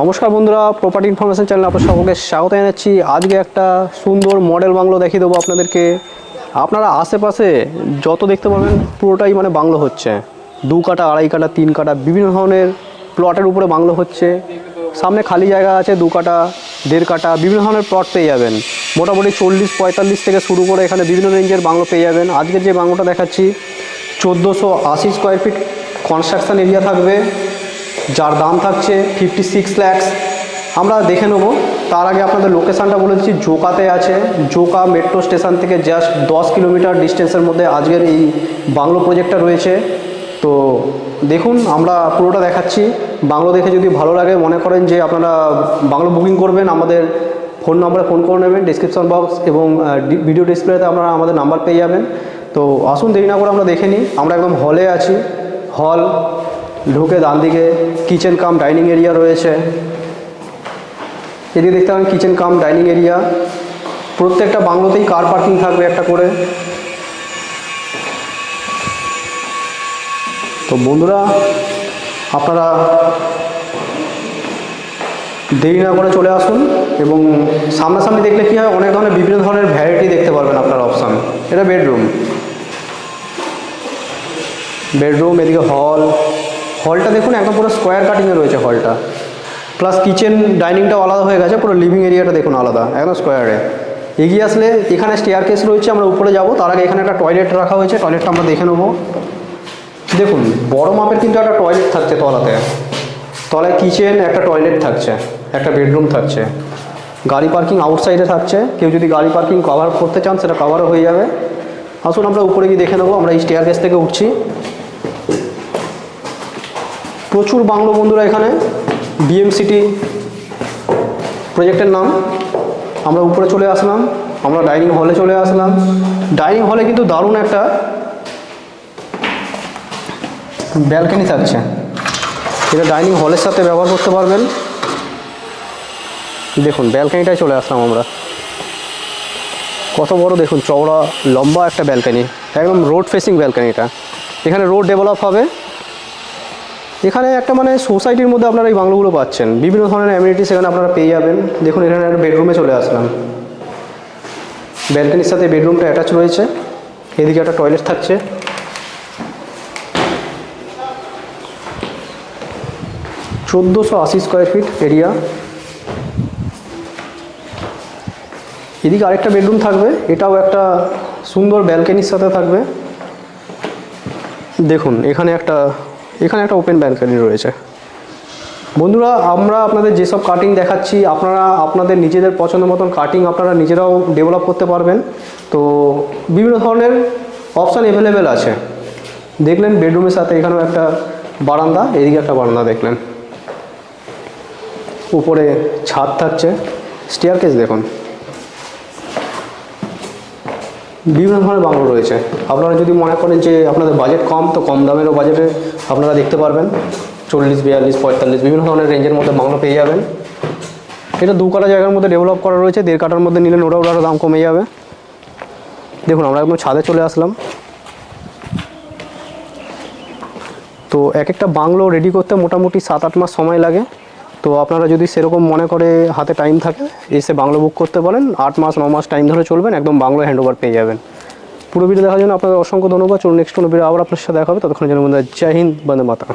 নমস্কার বন্ধুরা property information channel আপনার সকলকে স্বাগত জানাচ্ছি। আজকে একটা সুন্দর মডেল বাংলো দেখিয়ে দেবো আপনাদেরকে। আপনারা আশেপাশে যত দেখতে পাবেন, পুরোটাই মানে বাংলো হচ্ছে। দু কাটা, আড়াই কাটা, তিন কাটা, বিভিন্ন ধরনের প্লটের উপরে বাংলো হচ্ছে। সামনে খালি জায়গা আছে, দু কাটা, দেড় কাটা, বিভিন্ন ধরনের প্লট পেয়ে যাবেন। মোটামুটি চল্লিশ, পঁয়তাল্লিশ থেকে শুরু করে এখানে বিভিন্ন রেঞ্জের বাংলো পেয়ে যাবেন। আজকে যে বাংলোটা দেখাচ্ছি, চোদ্দোশো আশি স্কোয়ার ফিট কনস্ট্রাকশন এরিয়া থাকবে। যার দাম থাকছে ফিফটি সিক্স ল্যাক্স আমরা দেখে নেব। তার আগে আপনাদের লোকেশানটা বলে দিচ্ছি। জোকাতে আছে। জোকা মেট্রো স্টেশন থেকে জাস্ট দশ কিলোমিটার ডিস্টেন্সের মধ্যে আজকের এই বাংলো প্রজেক্টটা রয়েছে। তো দেখুন, আমরা পুরোটা দেখাচ্ছি। বাংলো দেখে যদি ভালো লাগে, মনে করেন যে আপনারা বাংলো বুকিং করবেন, আমাদের ফোন নম্বরে ফোন করে নেবেন। ডিসক্রিপশন বক্স এবং ভিডিও ডিসপ্লেতে আপনারা আমাদের নাম্বার পেয়ে যাবেন। তো আসুন, দেরি না করে আমরা দেখে নিই। আমরা একদম হলে আছি। হল ঢুকে ডান দিকে কিচেন কাম ডাইনিং এরিয়া রয়েছে। এদিকে দেখতে পাবেন কিচেন কাম ডাইনিং এরিয়া প্রত্যেকটা বাংলোতেই কার পার্কিং থাকবে একটা করে। তো বন্ধুরা, আপনারা দেরি না করে চলে আসুন এবং সামনাসামনি দেখলে কী হয়, অনেক ধরনের বিভিন্ন ধরনের ভ্যারাইটি দেখতে পারবেন আপনার অপশান এটা বেডরুম বেডরুম এদিকে হল হলটা দেখুন, একদম পুরো স্কোয়ার কাটিংয়ে রয়েছে হলটা। প্লাস কিচেন ডাইনিংটাও আলাদা হয়ে গেছে, পুরো লিভিং এরিয়াটা দেখুন আলাদা, একদম স্কোয়ারে এগিয়ে আসলে এখানে স্টেয়ার কেস রয়েছে, আমরা উপরে যাব, তার আগে এখানে একটা টয়লেট রাখা হয়েছে টয়লেটটা আমরা দেখে নেব। দেখুন, বড় মাপের কিন্তু একটা টয়লেট থাকছে তলাতে। তলায় কিচেন একটা টয়লেট থাকছে, একটা বেডরুম থাকছে। গাড়ি পার্কিং আউটসাইডে থাকছে, কেউ যদি গাড়ি পার্কিং কভার করতে চান, সেটা কভারও হয়ে যাবে। আসুন, আমরা উপরে গিয়ে দেখে নেব, আমরা এই স্টেয়ার কেস থেকে উঠছি। প্রচুর বাংলো বন্ধুরা এখানে। বিএম সিটি প্রজেক্টের নাম। আমরা উপরে চলে আসলাম, আমরা ডাইনিং হলে চলে আসলাম। ডাইনিং হলে কিন্তু দারুণ একটা ব্যালকনি থাকছে। এটা ডাইনিং হলের সাথে ব্যবহার করতে পারবেন। দেখুন ব্যালকনিটায় চলে আসলাম আমরা। কত বড় দেখুন, চওড়া, লম্বা একটা ব্যালকনি একদম রোড ফেসিং ব্যালকনিটা এখানে রোড ডেভেলপ হবে। এখানে একটা মানে সোসাইটির মধ্যে আপনারা এই বাংলোগুলো পাচ্ছেন। বিভিন্ন ধরনের অ্যামিনিটিস এখানে আপনারা পেয়ে যাবেন। দেখুন, এখানে একটা বেডরুমে চলে আসলাম। ব্যালকনির সাথে বেডরুমটা অ্যাটাচ রয়েছে। এদিকে একটা টয়লেট থাকছে। চোদ্দোশো আশি স্কোয়ার ফিট এরিয়া এদিকে আরেকটা বেডরুম থাকবে। এটাও একটা সুন্দর ব্যালকনির সাথে থাকবে। দেখুন, এখানে একটা এখানে একটা ওপেন ব্যালকনি রয়েছে। বন্ধুরা, আমরা আপনাদের যেসব কাটিং দেখাচ্ছি, আপনারা আপনাদের নিজেদের পছন্দ মতন কাটিং আপনারা নিজেরাও ডেভেলপ করতে পারবেন। তো বিভিন্ন ধরনের অপশান অ্যাভেলেবেল আছে। দেখলেন বেডরুমের সাথে এখানেও একটা বারান্দা, এদিকে একটা বারান্দা দেখলেন। উপরে ছাদ থাকছে স্টেয়ার কেস দেখুন। বিভিন্ন ধরনের বাংলো রয়েছে। আপনারা যদি মনে করেন যে আপনাদের বাজেট কম, তো কম দামেরও বাজেটে আপনারা দেখতে পারবেন, চল্লিশ, বিয়াল্লিশ, পঁয়তাল্লিশ, বিভিন্ন ধরনের রেঞ্জের মধ্যে বাংলো পেয়ে যাবেন। এটা দু কাটা জায়গার মধ্যে ডেভেলপ করা রয়েছে, দেড় কাটার মধ্যে নিলে ওটা ওটার দাম কমে যাবে। দেখুন, আমরা একদম ছাদে চলে আসলাম। তো এক একটা বাংলো রেডি করতে মোটামুটি সাত আট মাস সময় লাগে। তো আপনারা যদি সেরকম মনে করে হাতে টাইম থাকে, এসে বাংলো বুক করতে পারেন। আট মাস, ন মাস টাইম ধরে চলবেন, একদম বাংলো হ্যান্ডওভার পেয়ে যাবেন। পুরো ভিডিও দেখার জন্য আপনাদের অসংখ্য ধন্যবাদ। চলুন নেক্সট কোনো ভিডিও আবার আপনার সাথে দেখা হবে। ততক্ষণের জন্য বন্ধুরা, জয় হিন্দ, বন্দে মাতা